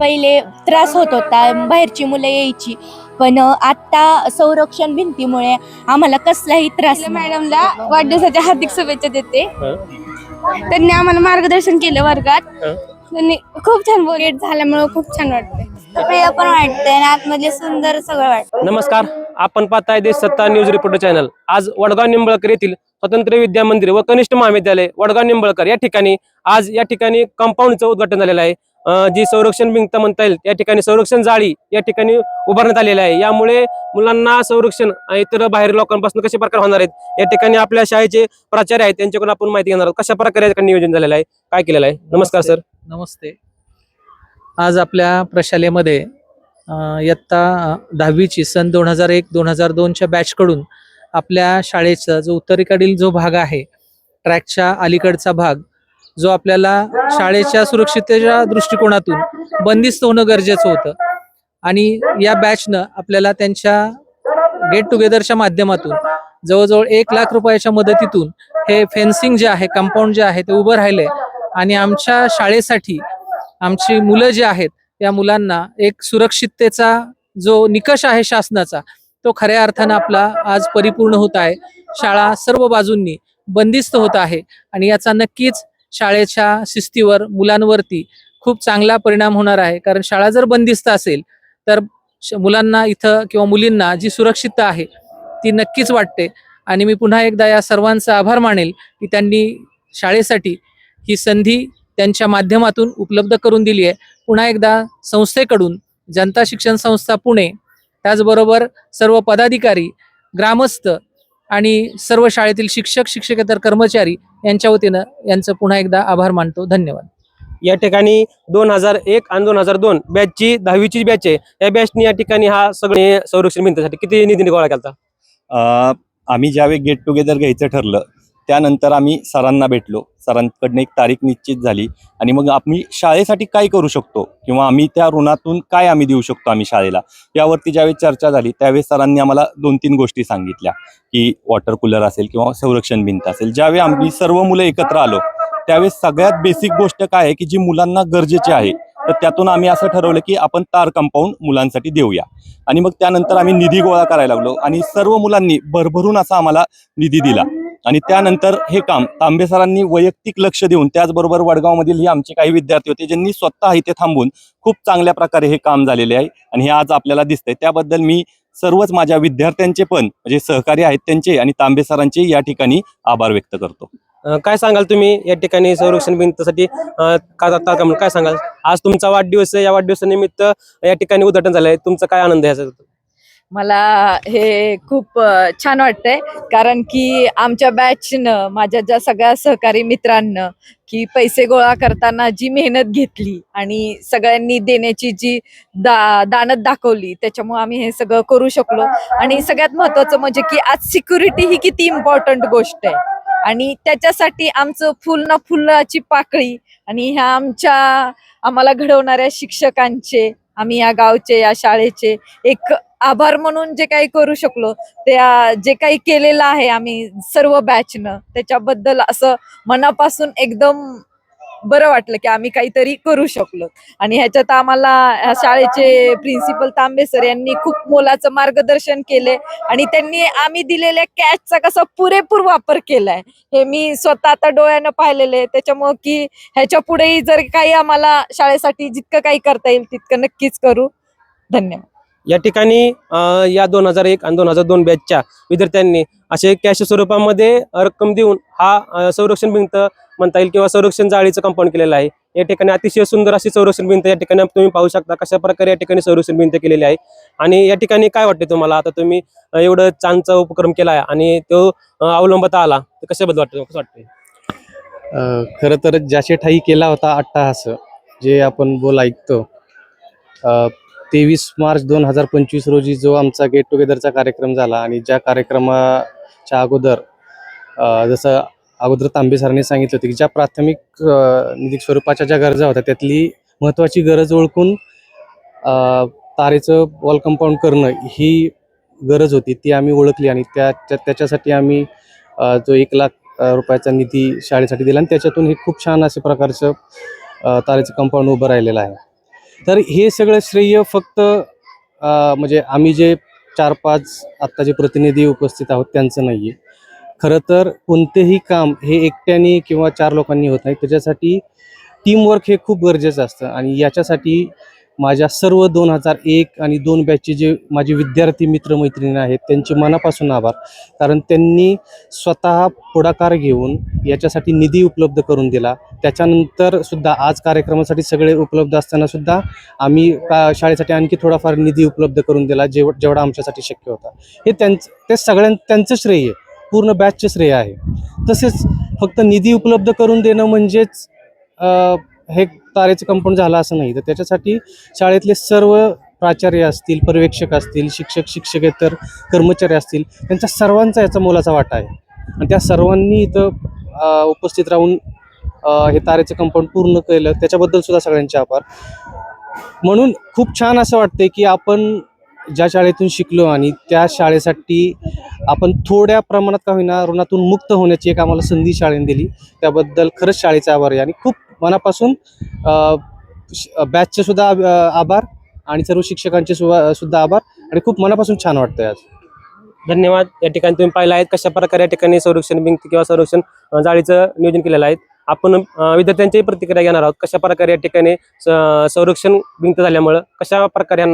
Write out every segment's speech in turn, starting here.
पहिले त्रास होत होता बाहेरची मुलं यायची. पण आता संरक्षण भिंतीमुळे आम्हाला कसलाही त्रास नाही. मॅडमला वाढदिवसाच्या हार्दिक शुभेच्छा देते. त्यांनी आम्हाला मार्गदर्शन केलं वर्गात. हं. त्यांनी खूप छान गेट झाल्यामुळे खूप छान वाटते प्रिय पण वाटते आणि आतमध्ये सुंदर सगळं वाटतं नमस्कार. आपण पाहताय देश सत्ता न्यूज रिपोर्टर चॅनल. आज वडगाव निंबळकर येथील स्वतंत्र विद्या मंदिर व कनिष्ठ महाविद्यालय वडगाव निंबळकर या ठिकाणी आज या ठिकाणी कंपाऊंडचं उद्घाटन झालेलं आहे. जी संरक्षण भिंत म्हणता येईल या ठिकाणी संरक्षण जाळी या ठिकाणी उभारण्यात आलेली आहे. यामुळे मुलांना संरक्षण इतर बाहेर लोकांपासून कशा प्रकारे होणार आहेत या ठिकाणी आपल्या शाळेचे प्राचार्य आहेत त्यांच्याकडून आपण माहिती घेणार आहोत. कशा प्रकारे नियोजन झालेलं आहे काय केलेलं आहे? नमस्कार सर. नमस्ते. आज आपल्या प्रशालेमध्ये इयत्ता दहावीची सन दोन हजार एक दोन हजार दोनच्या बॅचकडून आपल्या शाळेचा जो उत्तरेकडील जो भाग आहे ट्रॅकच्या अलीकडचा भाग जो आपल्याला शाळेच्या सुरक्षिततेच्या दृष्टिकोनातून बंदिस्त होणं गरजेचं होतं. आणि या बॅचनं आपल्याला त्यांच्या गेट टुगेदरच्या माध्यमातून जवळजवळ एक लाख रुपयाच्या मदतीतून हे फेन्सिंग जे आहे कंपाऊंड जे आहे ते उभं राहिले आणि आमच्या शाळेसाठी आमची मुलं जे आहेत या मुलांना एक सुरक्षिततेचा जो निकष आहे शासनाचा तो खऱ्या अर्थानं आपला आज परिपूर्ण होत आहे. शाळा सर्व बाजूंनी बंदिस्त होत आहे. आणि याचा नक्कीच शाळेच्या शिस्तीवर मुलांवरती खूप चांगला परिणाम होणार आहे. कारण शाळा जर बंदिस्त असेल तर श- मुलांना इथं किंवा मुलींना जी सुरक्षितता आहे ती नक्कीच वाटते. आणि मी पुन्हा एकदा या सर्वांचा आभार मानेल की त्यांनी शाळेसाठी ही संधी त्यांच्या माध्यमातून उपलब्ध करून दिली आहे. पुन्हा एकदा संस्थेकडून जनता शिक्षण संस्था पुणे त्याचबरोबर सर्व पदाधिकारी ग्रामस्थ आणि सर्व शाळेतील शिक्षक शिक्षकेतर कर्मचारी यांच्या वतीनं यांचं पुन्हा एकदा आभार मानतो. धन्यवाद. या ठिकाणी दोन हजार एक आणि दोन हजार दोन बॅचची दहावीची बॅच आहे. या बॅचनी या ठिकाणी हा सगळे संरक्षण भिंतीसाठी किती निधी गोळा केला अ, आम्ही ज्यावेळी गेट टुगेदर घ्यायचं ठरलं त्यानंतर आम्ही सरांना भेटलो. सरांकडनं एक तारीख निश्चित झाली. आणि मग आम्ही शाळेसाठी काय करू शकतो? किंवा आम्ही त्या ऋणातून काय आम्ही देऊ शकतो आम्ही शाळेला? यावरती ज्यावेळी चर्चा झाली त्यावेळेस सरांनी आम्हाला दोन तीन गोष्टी सांगितल्या. की वॉटर कूलर असेल किंवा संरक्षण भिंत असेल. ज्यावेळी आम्ही सर्व मुलं एकत्र आलो त्यावेळेस सगळ्यात बेसिक गोष्ट काय आहे की जी मुलांना गरजेची आहे तर त्यातून आम्ही असं ठरवलं की आपण तार कंपाऊंड मुलांसाठी देऊया. आणि मग त्यानंतर आम्ही निधी गोळा करायला लागलो. आणि सर्व मुलांनी भरभरून असा आम्हाला निधी दिला. आणि त्यानंतर हे काम तांबे सरांनी वैयक्तिक लक्ष देऊन त्याचबरोबर वडगावमधील हे आमचे काही विद्यार्थी होते ज्यांनी स्वतः इथे थांबून खूप चांगल्या प्रकारे हे काम झालेले आहे. आणि हे आज आपल्याला दिसतंय. त्याबद्दल मी सर्वच माझ्या विद्यार्थ्यांचे पण म्हणजे सहकारी आहेत त्यांचे आणि तांबे सरांचे या ठिकाणी आभार व्यक्त करतो. काय सांगाल तुम्ही या ठिकाणी संरक्षण भिंतीसाठी काय सांगाल? आज तुमचा वाढदिवस आहे. या वाढदिवसानिमित्त या ठिकाणी उद्घाटन झालंय. तुमचा काय आनंद आहे मला हे खूप छान वाटतंय. कारण की आमच्या बॅचनं माझ्या ज्या सगळ्या सहकारी मित्रांनं की पैसे गोळा करताना जी मेहनत घेतली आणि सगळ्यांनी देण्याची जी दा दानत दाखवली त्याच्यामुळे आम्ही हे सगळं करू शकलो. आणि सगळ्यात महत्वाचं म्हणजे की आज सिक्युरिटी ही किती इम्पॉर्टंट गोष्ट आहे. आणि त्याच्यासाठी आमचं फुल ना फुलाची पाकळी आणि ह्या आमच्या आम्हाला घडवणाऱ्या शिक्षकांचे आम्ही या गावचे या शाळेचे एक आभार म्हणून जे काही करू शकलो त्या जे काही केलेलं आहे आम्ही सर्व बॅचनं त्याच्याबद्दल असं मनापासून एकदम बरं वाटलं की आम्ही काहीतरी करू शकलो. आणि ह्याच्यात आम्हाला शाळेचे प्रिन्सिपल तांबे सर यांनी खूप मोलाचं मार्गदर्शन केले आणि त्यांनी आम्ही दिलेल्या कॅचचा कसा पुरेपूर वापर केलाय. हे मी स्वतः आता डोळ्यानं पाहिलेले त्याच्यामुळं की ह्याच्या पुढेही जर काही आम्हाला शाळेसाठी जितकं काही करता येईल तितकं नक्कीच करू. धन्यवाद. या ठिकाणी या दोन हजार एक आणि दोन हजार दोन बॅचच्या विद्यार्थ्यांनी असे कॅश स्वरूपामध्ये रक्कम देऊन हा संरक्षण भिंत म्हणता येईल किंवा संरक्षण जाळीचं कंपाऊंड केलेलं आहे. या ठिकाणी अतिशय सुंदर अशी संरक्षण भिंत या ठिकाणी तुम्ही पाहू शकता कशा प्रकारे या ठिकाणी संरक्षण भिंत केलेली आहे. आणि या ठिकाणी काय वाटते तुम्हाला? आता तुम्ही एवढं चांगचा उपक्रम केला आहे आणि तो अवलंबता आला तर कशाबद्दल वाटतं कसं वाटतंय? अ, खरं तर ज्याशे ठाई केला होता अट्टाहास जे आपण बोल ऐकतो तेवीस मार्च दोन हजार पंचवीस रोजी जो आमचा गेट टुगेदरचा कार्यक्रम झाला आणि ज्या कार्यक्रमाच्या अगोदर जसं अगोदर तांबे सरांनी सांगितलं होतं की ज्या प्राथमिक निधी स्वरूपाच्या ज्या गरजा होत्या त्यातली महत्त्वाची गरज ओळखून तारेचं वॉल कंपाऊंड करणं ही गरज होती ती आम्ही ओळखली आणि त्या त्याच्यासाठी आम्ही जो एक लाख रुपयाचा निधी शाळेसाठी दिला आणि त्याच्यातून हे खूप छान अशा प्रकारचं तारेचं कंपाऊंड उभं राहिलेलं आहे. तर हे सगळं श्रेय फक्त म्हणजे आम्ही जे चार पाच आत्ता जे प्रतिनिधी उपस्थित आहोत त्यांचं नाही आहे खरं तर कोणतेही काम हे एकट्याने किंवा चार लोकांनी होत नाही. त्याच्यासाठी टीमवर्क हे खूप गरजेचं असतं. आणि याच्यासाठी माझ्या सर्व दोन हजार एक आणि दोन बॅचचे जे माझे विद्यार्थी मित्रमैत्रिणी आहेत त्यांचे मनापासून आभार. कारण त्यांनी स्वतः पुढाकार घेऊन याच्यासाठी निधी उपलब्ध करून दिला. त्याच्यानंतर सुद्धा आज कार्यक्रमासाठी सगळे उपलब्ध असताना सुद्धा आम्ही का शाळेसाठी आणखी थोडाफार निधी उपलब्ध करून दिला जेव जेवढा आमच्यासाठी शक्य होता. हे त्यांचं ते सगळ्यां त्यांचं श्रेय आहे. पूर्ण बॅचचं श्रेय आहे. तसेच फक्त निधी उपलब्ध करून देणं म्हणजेच हे तारेचं कंपाऊंड झालं असं नाही. तर त्याच्यासाठी शाळेतले सर्व प्राचार्य असतील पर्यवेक्षक असतील शिक्षक शिक्षकेतर कर्मचारी असतील त्यांच्या सर्वांचा याचा मोलाचा वाटा आहे. आणि त्या सर्वांनी इथं उपस्थित राहून हे तारेचं कंपाऊंड पूर्ण केलं. त्याच्याबद्दल सुद्धा सगळ्यांचे आभार. म्हणून खूप छान असं वाटतंय की आपण ज्या शाळेतून शिकलो आणि त्या शाळेसाठी आपण थोड्या प्रमाणात का होईना ऋणातून मुक्त होण्याची एक आम्हाला संधी शाळेने दिली. त्याबद्दल खरंच शाळेचा आभार आहे. आणि खूप मनापासून बॅचचे सुद्धा आभार आणि सर्व शिक्षकांचे सुद्धा सुद्धा आभार आणि खूप मनापासून छान वाटतंय आज. धन्यवाद. या ठिकाणी तुम्ही पाहिलं आहेत कशा प्रकारे या ठिकाणी संरक्षण भिंती किंवा संरक्षण जाळीचं नियोजन केलेलं आहे. आपण विद्यार्थ्यांची प्रतिक्रिया घेणार आहोत कशा प्रकारे या ठिकाणी संरक्षण भिंत झाल्यामुळं कशा प्रकारे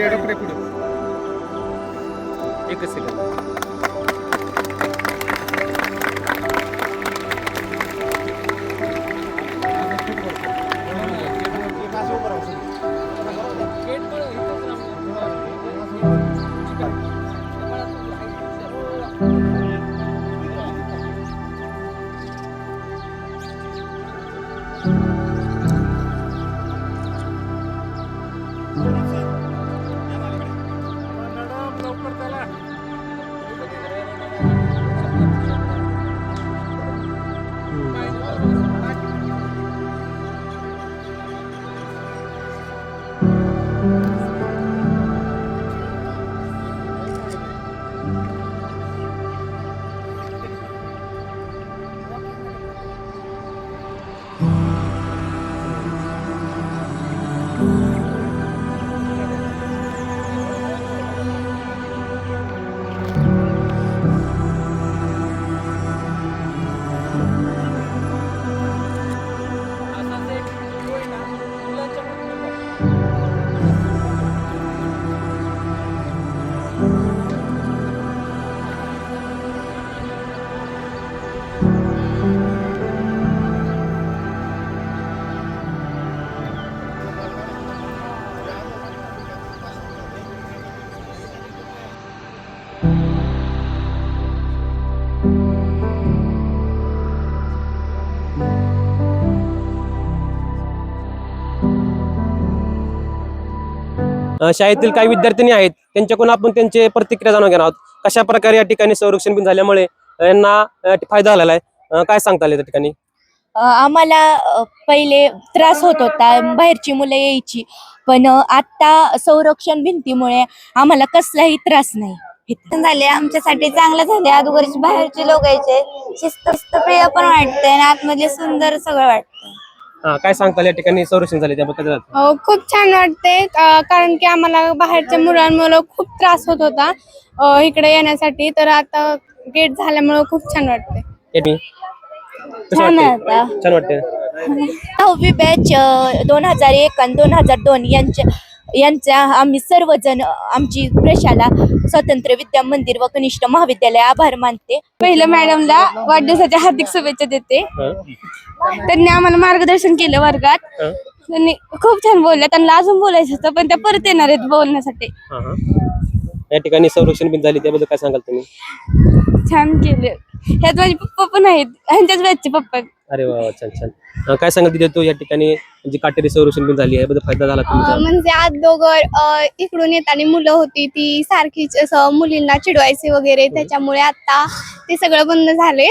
यांना एकच सेकंड शाळेतील काही विद्यार्थिनी आहेत त्यांच्याकडून आपण त्यांचे प्रतिक्रिया जाणून घेणार आहोत. कशा प्रकारे या ठिकाणी संरक्षण बिन झाल्यामुळे यांना फायदा झालेला आहे? काय सांगता आले त्या ठिकाणी आम्हाला पहिले त्रास होत होता बाहेरची मुलं यायची पण आता संरक्षण भिंतीमुळे आम्हाला कसलाही त्रास नाही. झाले आमच्यासाठी चांगलं झाले अगोदरचे बाहेरचे लोक यायचे शिस्त प्रिय पण वाटतंय आणि आतमध्ये सुंदर सगळं वाटतंय हा काय सांगता या ठिकाणी? संरक्षण झाले त्याबद्दल खूप छान वाटते कारण की आम्हाला बाहेरच्या मुलांमुळे खूप त्रास होत होता अ, इकडे येण्यासाठी. तर आता गेट झाल्यामुळे खूप छान वाटते कसं छान वाटतंय? वाटतंय. दहावी बॅच दोन हजार एक आणि दोन हजार दोन यांच्या यांच्या आम्ही सर्वजण अ, आमची प्रशाला स्वतंत्र विद्या मंदिर व कनिष्ठ महाविद्यालय आभार मानते पहिलं मॅडमला वाढदिवसाच्या हार्दिक शुभेच्छा देते? त्यांनी आम्हाला मार्गदर्शन केलं वर्गात? त्यांनी खूप छान बोलल्या त्यांना अजून बोलायचं होतं पण त्या परत येणार आहेत बोलण्यासाठी. या ठिकाणी संरक्षण बिन झाली त्याबद्दल काय सांगाल तुम्ही? छान केले. ह्यात माझे पप्पा पण आहेत. ह्यांच्याच बॅचचे पप्पा आहेत. अरे वा वा, छान छान. अं, काय सांगाल तिथे तो या ठिकाणी जी काटेरी संरक्षण बिन झाली याबद्दल फायदा झाला तुमचा? म्हणजे आत दोघं इकडून येताना मुलं होती ती सारखीच असं मुलींना चिडवायचे वगैरे त्याच्यामुळे आता ते सगळं बंद झाले.